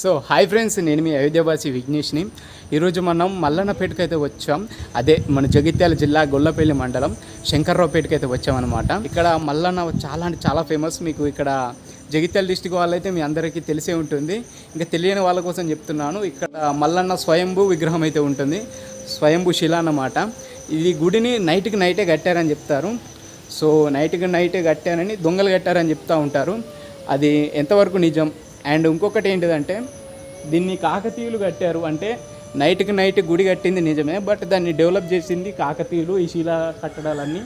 So hi friends నేను మీ అయోధ్యవాసి విఘ్నేష్ని. ఈరోజు మనం మల్లన్నపేటకి అయితే వచ్చాం. అదే మన జగిత్యాల జిల్లా గొల్లపల్లి మండలం శంకర్రావుపేటకి అయితే వచ్చామన్నమాట. ఇక్కడ మల్లన్న చాలా అంటే చాలా ఫేమస్ మీకు ఇక్కడ జగిత్యాల డిస్టిక్ వాళ్ళైతే మీ అందరికీ తెలిసే ఉంటుంది. ఇంకా తెలియని వాళ్ళ కోసం చెప్తున్నాను. ఇక్కడ మల్లన్న స్వయంభూ విగ్రహం అయితే ఉంటుంది. స్వయంభూ శిల అన్నమాట. ఇది గుడిని నైట్కి నైటే కట్టారని చెప్తారు. సో నైట్కి నైటే కట్టారని దొంగలు కట్టారని చెప్తూ ఉంటారు. అది ఎంతవరకు నిజం? అండ్ ఇంకొకటి ఏంటిదంటే దీన్ని కాకతీయులు కట్టారు అంటే నైట్కి నైట్ గుడి కట్టింది నిజమే బట్ దాన్ని డెవలప్ చేసింది కాకతీయులు ఈ శిలా కట్టడాలన్నీ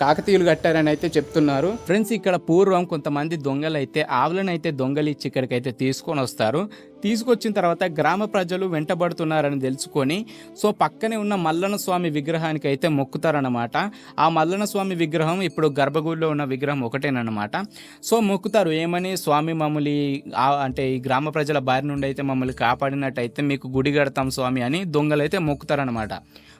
కాకతీయులు కట్టారని అయితే చెప్తున్నారు. ఫ్రెండ్స్ ఇక్కడ పూర్వం కొంతమంది దొంగలు అయితే ఆవులను అయితే దొంగలిచ్చి ఇక్కడికైతే తీసుకొని వస్తారు. తీసుకొచ్చిన తర్వాత గ్రామ ప్రజలు వెంటబడుతున్నారని తెలుసుకొని సో పక్కనే ఉన్న మల్లన్న స్వామి విగ్రహానికి అయితే మొక్కుతారనమాట ఆ మల్లన్న స్వామి విగ్రహం ఇప్పుడు గర్భగుడిలో ఉన్న విగ్రహం ఒకటేనమాట సో మొక్కుతారు. ఏమని? స్వామి మమ్మల్ని ఆ- అంటే ఈ గ్రామ ప్రజల బారి నుండి అయితే మమ్మల్ని కాపాడినట్టయితే మీకు గుడి కడతాం స్వామి అని దొంగలు అయితే మొక్కుతారనమాట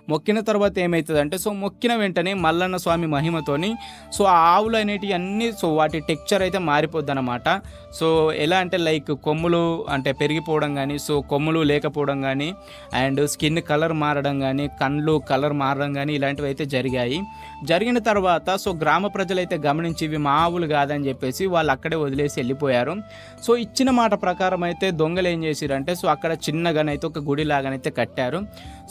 మొక్కిన తర్వాత ఏమవుతుందంటే సో మొక్కిన వెంటనే మల్లన్న స్వామి మహిమతోని సో ఆ ఆవులు అనేటివి అన్నీ సో వాటి టెక్చర్ అయితే మారిపోద్ది అనమాట సో ఎలా అంటే లైక్ కొమ్ములు అంటే పెరిగిపోవడం కానీ సో కొమ్ములు లేకపోవడం కానీ అండ్ స్కిన్ కలర్ మారడం కానీ కండ్లు కలర్ మారడం కానీ ఇలాంటివి అయితే జరిగాయి. జరిగిన తర్వాత సో గ్రామ ప్రజలైతే గమనించి ఇవి మావులు కాదని చెప్పేసి వాళ్ళు అక్కడే వదిలేసి వెళ్ళిపోయారు. సో ఇచ్చిన మాట ప్రకారం అయితే దొంగలు ఏం చేశారంటే సో అక్కడ చిన్నగానైతే ఒక గుడి లాగానైతే కట్టారు.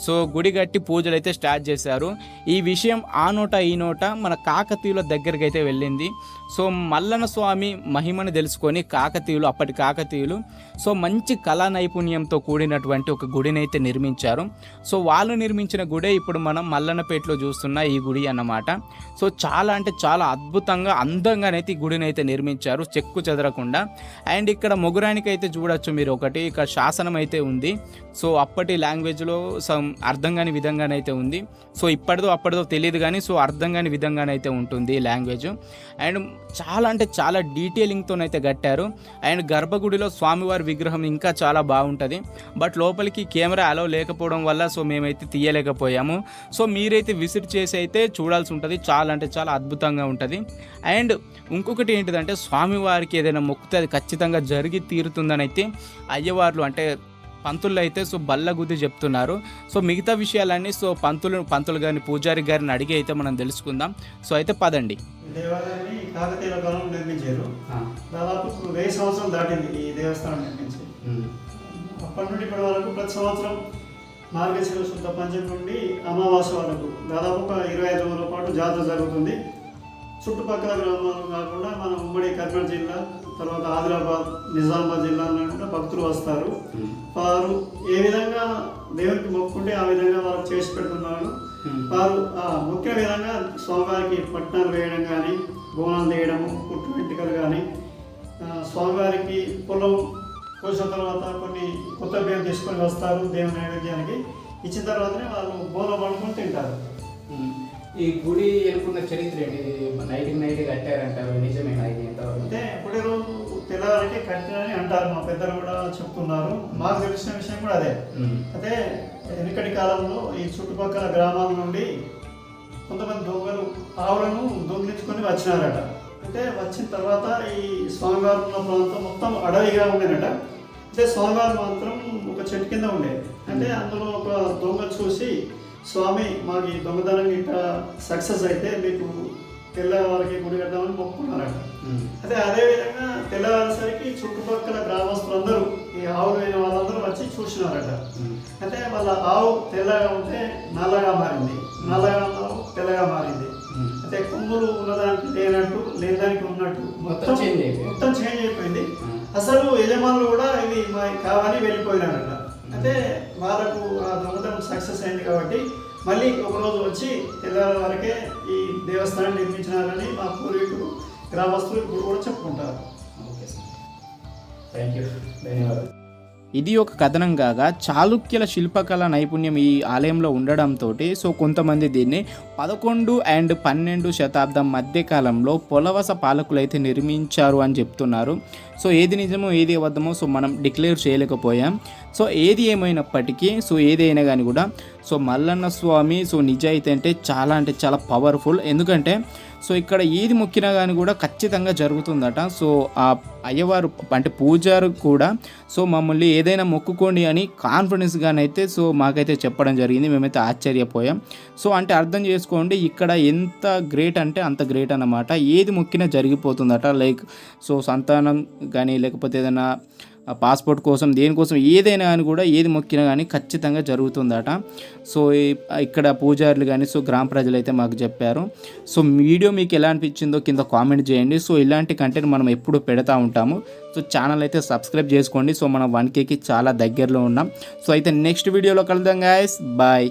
సో గుడి కట్టి పూజలు అయితే స్టార్ట్ చేశారు. ఈ విషయం ఆ నోట ఈ నోట మన కాకతీయుల దగ్గరికి అయితే వెళ్ళింది. సో మల్లన స్వామి మహిమను తెలుసుకొని కాకతీయులు అప్పటి కాకతీయులు సో మంచి కళా నైపుణ్యంతో కూడినటువంటి ఒక గుడినైతే నిర్మించారు. సో వాళ్ళు నిర్మించిన గుడే ఇప్పుడు మనం మల్లన్నపేటలో చూస్తున్న ఈ గుడి అన్నమాట. సో చాలా అంటే చాలా అద్భుతంగా అందంగానైతే ఈ గుడినైతే నిర్మించారు చెక్కు చెదరకుండా. అండ్ ఇక్కడ మొగురానికి అయితే చూడొచ్చు మీరు ఒకటి ఇక్కడ శాసనం అయితే ఉంది. సో అప్పటి లాంగ్వేజ్లో సమ్ అర్థం కాని విధంగానైతే ఉంది. సో ఇప్పటిదో అప్పటిదో తెలియదు కానీ సో అర్థం కాని విధంగానైతే ఉంటుంది ఈ లాంగ్వేజ్. అండ్ చాలా అంటే చాలా డీటెయిలింగ్తోనైతే కట్టారు. అండ్ గర్భగుడిలో స్వామివారి విగ్రహం ఇంకా చాలా బాగుంటుంది. బట్ లోపలికి కెమెరా అలౌ లేకపోవడం వల్ల సో మేమైతే తీయలేకపోయాము. సో మీరైతే విజిట్ చేసి అయితే చూడాల్సి ఉంటుంది. చాలా అంటే చాలా అద్భుతంగా ఉంటుంది. అండ్ ఇంకొకటి ఏంటిదంటే స్వామివారికి ఏదైనా మొక్కితే అది ఖచ్చితంగా జరిగి తీరుతుందని అయితే అయ్యవార్లు అంటే పంతులు అయితే సో బల్ల గుద్ది చెప్తున్నారు. సో మిగతా విషయాలన్నీ సో పంతులు పంతులు గారిని పూజారి గారిని అడిగి అయితే మనం తెలుసుకుందాం. సో అయితే పదండి. దేవాలయాన్ని కాకతీయుల కాలంలో నిర్మించారు. దాదాపు వెయ్యి సంవత్సరాలు దాటింది ఈ దేవస్థానం నిర్మించి అప్పటి నుండి ఇప్పటి వరకు ప్రతి సంవత్సరం మార్గశిర శుద్ధ పంచమి నుండి అమావాస్య వరకు దాదాపు ఒక ఇరవై ఐదు రోజుల పాటు జాతర జరుగుతుంది. చుట్టుపక్కల గ్రామాలు కాకుండా మన ఉమ్మడి కర్నూలు జిల్లా తర్వాత ఆదిలాబాద్ నిజామాబాద్ జిల్లా కూడా భక్తులు వస్తారు. వారు ఏ విధంగా దేవునికి మొక్కుంటే ఆ విధంగా వారు చేసి పెడుతున్నారు. వారు ముఖ్య విధంగా స్వామివారికి పట్నాలు వేయడం కానీ బోనాలు తీయడము పుట్టు వెంట్రుకలు కానీ స్వామివారికి పొలం కోసిన తర్వాత కొన్ని కొత్త బియ్యం తీసుకొని వస్తారు దేవుని నైవేద్యానికి. ఇచ్చిన తర్వాతనే వాళ్ళు బోనం వండుకొని తింటారు. ఈ గుడి ఎనుకున్న చరిత్ర ఏంటి? నైట్ నైట్ కట్టారంటారు. నిజమేనా ఇది ఎంతవరకు? అంటే ఇప్పుడే రోజు తెల్లవారికి కట్టినని అంటారు. మా పెద్దలు కూడా చెప్తున్నారు. మాకు తెలిసిన విషయం కూడా అదే. అయితే వెనుకటి కాలంలో ఈ చుట్టుపక్కల గ్రామాల నుండి కొంతమంది దొంగలు ఆవులను దొంగిలించుకొని వచ్చినారట. అంటే వచ్చిన తర్వాత ఈ స్వామివారు ఉన్న ప్రాంతం మొత్తం అడవిగా ఉండేనట అంటే స్వామివారు మాత్రం ఒక చెట్టు కింద ఉండే అంటే అందులో ఒక దొంగ చూసి స్వామి మాకు ఈ దొంగతనం ఇట్లా సక్సెస్ అయితే మీకు తెల్లవారికి గుడి కడదామని మొక్కుకున్నారట ఉమ్. అదే అదే విధంగా తెల్లవారేసరికి చుట్టుపక్కల గ్రామస్తులందరూ ఈ ఆవులు అయిన వాళ్ళందరూ వచ్చి చూసినారట. అంటే వాళ్ళ ఆవు తెల్లగా ఉంటే నల్లగా మారింది నల్లగా తెల్లగా మారింది. అయితే కొమ్ములు ఉన్నదానికి లేనట్టు లేదానికి ఉన్నట్టు మొత్తం అయిపోయింది. మొత్తం చేంజ్ అయిపోయింది. అసలు యజమానులు కూడా ఇవి మా కావని వెళ్ళిపోయినారట అంటే వాళ్ళకు ఆ దొంగతనం సక్సెస్ అయింది కాబట్టి మళ్ళీ ఒకరోజు వచ్చి తెల్లారి వరకే ఈ దేవస్థానం నిర్మించినారని మా పూర్వీకులు గ్రామస్తులు ఇప్పుడు కూడా చెప్పుకుంటారు. Okay sir. థ్యాంక్ యూ ధన్యవాదాలు. ఇది ఒక కథనం కాగా చాళుక్యుల శిల్పకళ నైపుణ్యం ఈ ఆలయంలో ఉండడంతో సో కొంతమంది దీన్ని పదకొండు అండ్ పన్నెండు శతాబ్దం మధ్యకాలంలో పొలవస పాలకులైతే నిర్మించారు అని చెప్తున్నారు. సో ఏది నిజమో ఏది అబద్ధమో సో మనం డిక్లేర్ చేయలేకపోయాం. సో ఏది ఏమైనప్పటికీ సో ఏదైనా కానీ కూడా సో మల్లన్న స్వామి సో నిజాయితీ అంటే చాలా అంటే చాలా పవర్ఫుల్. ఎందుకంటే సో ఇక్కడ ఏది మొక్కినా కానీ కూడా ఖచ్చితంగా జరుగుతుందట. సో ఆ అయ్యవారు అంటే పూజారు కూడా సో మమ్మల్ని ఏదైనా మొక్కుకోండి అని కాన్ఫిడెన్స్గానైతే సో మాకైతే చెప్పడం జరిగింది. మేమైతే ఆశ్చర్యపోయాం. సో అంటే అర్థం చేసుకోండి ఇక్కడ ఎంత గ్రేట్ అంటే అంత గ్రేట్ అన్నమాట. ఏది మొక్కినా జరిగిపోతుందట. లైక్ సో సంతానం కానీ లేకపోతే ఏదైనా పాస్పోర్ట్ కోసం దేనికోసం ఏదైనా కానీ కూడా ఏది మొక్కినా కానీ ఖచ్చితంగా జరుగుతుందట. సో ఇక్కడ పూజారులు కానీ సో గ్రామ ప్రజలు అయితే మాకు చెప్పారు. సో వీడియో మీకు ఎలా అనిపించిందో కింద కామెంట్ చేయండి. సో ఇలాంటి కంటెంట్ మనం ఎప్పుడు పెడతా ఉంటాము. సో ఛానల్ అయితే సబ్స్క్రైబ్ చేసుకోండి. సో మనం వన్ కేకి చాలా దగ్గరలో ఉన్నాం. సో అయితే నెక్స్ట్ వీడియోలో కలుద్దాం గాయస్ బాయ్